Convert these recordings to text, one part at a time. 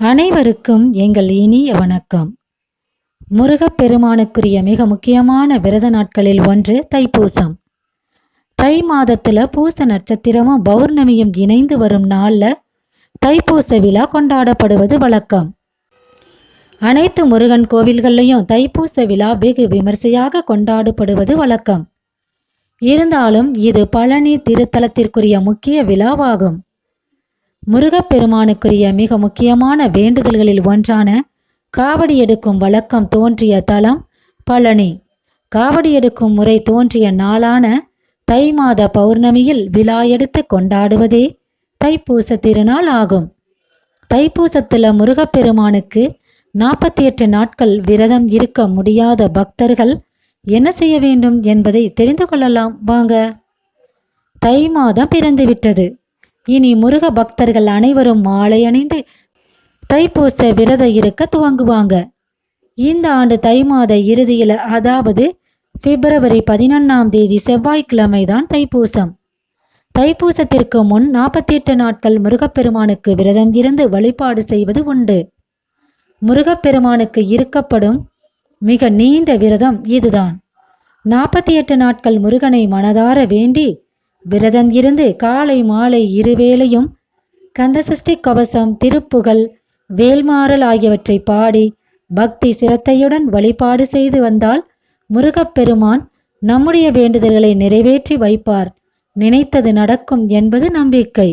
அனைவருக்கும் எங்கள் இனிய வணக்கம். முருகப்பெருமானுக்குரிய மிக முக்கியமான விரத நாட்களில் ஒன்று தைப்பூசம். தை மாதத்துல பூச நட்சத்திரமும் பௌர்ணமியும் இணைந்து வரும் நாளில் தைப்பூச விழா கொண்டாடப்படுவது வழக்கம். அனைத்து முருகன் கோவில்கள்லையும் தைப்பூச விழா வெகு விமர்சையாக கொண்டாடப்படுவது வழக்கம். இருந்தாலும் இது பழனி திருத்தலத்திற்குரிய முக்கிய விழாவாகும். முருகப்பெருமானுக்குரிய மிக முக்கியமான வேண்டுதல்களில் ஒன்றான காவடி எடுக்கும் வழக்கம் தோன்றிய தலம் பழனி. காவடி எடுக்கும் முறை தோன்றிய நாளான தை மாத பௌர்ணமியில் விழா எடுத்து கொண்டாடுவதே தைப்பூச திருநாள் ஆகும். தைப்பூசத்தில் முருகப்பெருமானுக்கு நாற்பத்தி எட்டு நாட்கள் விரதம் இருக்க முடியாத பக்தர்கள் என்ன செய்ய வேண்டும் என்பதை தெரிந்து கொள்ளலாம். வாங்க. தை மாதம் பிறந்துவிட்டது. இனி முருக பக்தர்கள் அனைவரும் மாலை அணிந்து தைப்பூச விரத இருக்க துவங்குவாங்க. இந்த ஆண்டு தை மாத இறுதியில் அதாவது பிப்ரவரி பதினொன்னாம் தேதி செவ்வாய்க்கிழமை தான் தைப்பூசம். தைப்பூசத்திற்கு முன் நாற்பத்தி எட்டு நாட்கள் முருகப்பெருமானுக்கு விரதம் இருந்து வழிபாடு செய்வது உண்டு. முருகப்பெருமானுக்கு இருக்கப்படும் மிக நீண்ட விரதம் இதுதான். நாற்பத்தி எட்டு நாட்கள் முருகனை மனதார வேண்டி விரதம் இருந்து காலை மாலை இருவேளையும் கந்தசஷ்டி கவசம் திருப்புகள் வேல்மாறல் ஆகியவற்றை பாடி பக்தி சிரத்தையுடன் வழிபாடு செய்து வந்தால் முருகப்பெருமான் நம்முடைய வேண்டுதல்களை நிறைவேற்றி வைப்பார். நினைத்தது நடக்கும் என்பது நம்பிக்கை.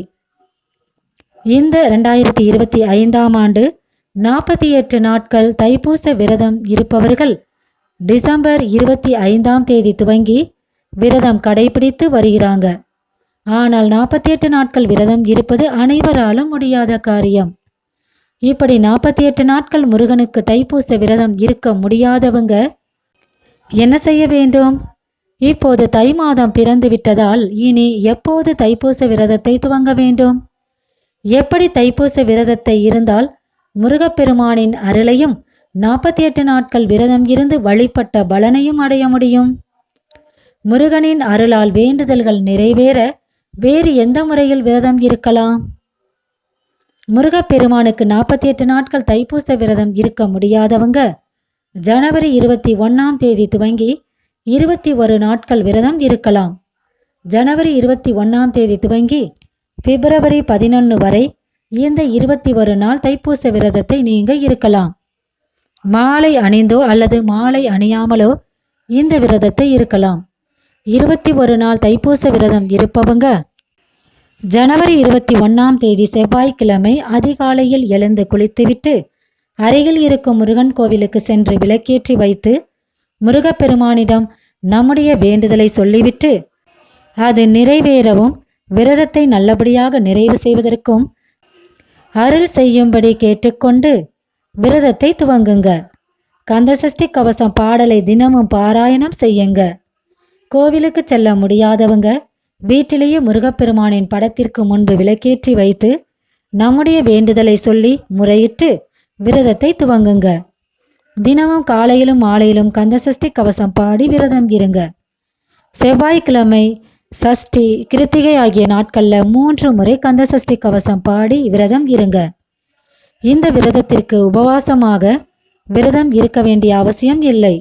இந்த இரண்டாயிரத்தி இருபத்தி ஐந்தாம் ஆண்டு நாற்பத்தி எட்டு நாட்கள் தைப்பூச விரதம் இருப்பவர்கள் டிசம்பர் இருபத்தி ஐந்தாம் தேதி துவங்கி விரதம் கடைபிடித்து வருகிறாங்க. ஆனால் நாற்பத்தி எட்டு நாட்கள் விரதம் இருப்பது அனைவராலும் முடியாத காரியம். இப்படி நாற்பத்தி எட்டு நாட்கள் முருகனுக்கு தைப்பூச விரதம் இருக்க முடியாதவங்க என்ன செய்ய வேண்டும்? இப்போது தை மாதம் பிறந்து விட்டதால் இனி எப்போது தைப்பூச விரதத்தை துவங்க வேண்டும்? எப்படி தைப்பூச விரதத்தை இருந்தால் முருகப்பெருமானின் அருளையும் நாற்பத்தி எட்டு நாட்கள் விரதம் இருந்து வழிபட்ட பலனையும் அடைய முடியும்? முருகனின் அருளால் வேண்டுதல்கள் நிறைவேற வேறு எந்த முறையில் விரதம் இருக்கலாம்? முருகப்பெருமானுக்கு நாற்பத்தி எட்டு நாட்கள் தைப்பூச விரதம் இருக்க முடியாதவங்க ஜனவரி இருபத்தி ஒன்னாம் தேதி துவங்கி இருபத்தி ஒரு நாட்கள் விரதம் இருக்கலாம். ஜனவரி இருபத்தி ஒன்னாம் தேதி துவங்கி பிப்ரவரி பதினொன்று வரை இந்த இருபத்தி ஒரு நாள் தைப்பூச விரதத்தை நீங்க இருக்கலாம். மாலை அணிந்தோ அல்லது மாலை அணியாமலோ இந்த விரதத்தை இருக்கலாம். இருபத்தி ஒரு நாள் தைப்பூச விரதம் இருப்பவங்க ஜனவரி இருபத்தி ஒன்னாம் தேதி செவ்வாய்க்கிழமை அதிகாலையில் எழுந்து குளித்துவிட்டு அருகில் இருக்கும் முருகன் கோவிலுக்கு சென்று விளக்கேற்றி வைத்து முருகப்பெருமானிடம் நம்முடைய வேண்டுதலை சொல்லிவிட்டு அது நிறைவேறவும் விரதத்தை நல்லபடியாக நிறைவு செய்வதற்கும் அருள் செய்யும்படி கேட்டுக்கொண்டு விரதத்தை துவங்குங்க. கந்தசஷ்டி கவசம் பாடலை தினமும் பாராயணம் செய்யுங்க. கோவிலுக்கு செல்ல முடியாதவங்க வீட்டிலேயே முருகப்பெருமானின் படத்திற்கு முன்பு விளக்கேற்றி வைத்து நம்முடைய வேண்டுதலை சொல்லி முறையிட்டு விரதத்தை துவங்குங்க. தினமும் காலையிலும் மாலையிலும் கந்தசஷ்டி கவசம் பாடி விரதம் இருங்க. செவ்வாய்க்கிழமை சஷ்டி கிருத்திகை ஆகிய நாட்களில் மூன்று முறை கந்தசஷ்டி கவசம் பாடி விரதம் இருங்க. இந்த விரதத்திற்கு உபவாசமாக விரதம் இருக்க வேண்டிய அவசியம் இல்லை.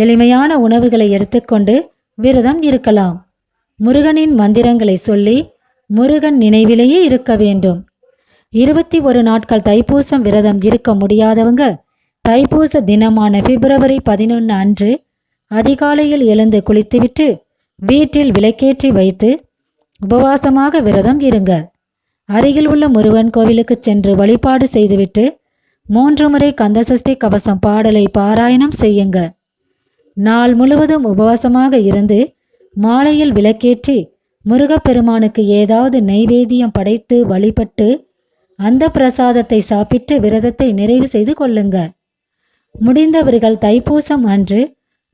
எளிமையான உணவுகளை எடுத்துக்கொண்டு விரதம் இருக்கலாம். முருகனின் மந்திரங்களை சொல்லி முருகன் நினைவிலேயே இருக்க வேண்டும். இருபத்தி ஒரு நாட்கள் தைப்பூசம் விரதம் இருக்க முடியாதவங்க தைப்பூச தினமான பிப்ரவரி பதினொன்று அன்று அதிகாலையில் எழுந்து குளித்துவிட்டு வீட்டில் விளக்கேற்றி வைத்து உபவாசமாக விரதம் இருங்க. அருகில் உள்ள முருகன் கோவிலுக்கு சென்று வழிபாடு செய்துவிட்டு மூன்று முறை கந்தசஷ்டி கவசம் பாடலை பாராயணம் செய்யுங்க. நாள் முழுவதும் உபவாசமாக இருந்து மாலையில் விளக்கேற்றி முருகப்பெருமானுக்கு ஏதாவது நைவேத்தியம் படைத்து வழிபட்டு அந்த பிரசாதத்தை சாப்பிட்டு விரதத்தை நிறைவு செய்து கொள்ளுங்க. முடிந்தவர்கள் தைப்பூசம் அன்று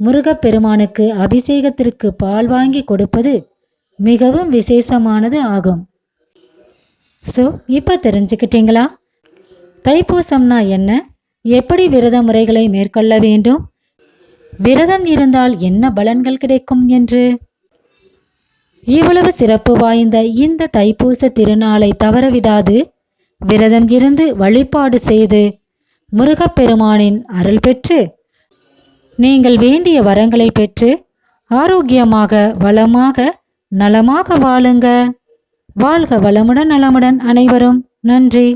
முருகப்பெருமானுக்கு அபிஷேகத்திற்கு பால் வாங்கி கொடுப்பது மிகவும் விசேஷமானது ஆகும். ஸோ இப்போ தெரிஞ்சுக்கிட்டீங்களா? தைப்பூசம்னா என்ன? எப்படி விரத முறைகளை மேற்கொள்ள வேண்டும்? விரதம் இருந்தால் என்ன பலன்கள் கிடைக்கும் என்று? இவ்வளவு சிறப்பு வாய்ந்த இந்த தைப்பூச திருநாளை தவறவிடாது. விரதம் இருந்து வழிபாடு செய்து முருகப்பெருமானின் அருள் பெற்று நீங்கள் வேண்டிய வரங்களை பெற்று ஆரோக்கியமாக வளமாக நலமாக வாழுங்க. வாழ்க வளமுடன் நலமுடன் அனைவரும். நன்றி.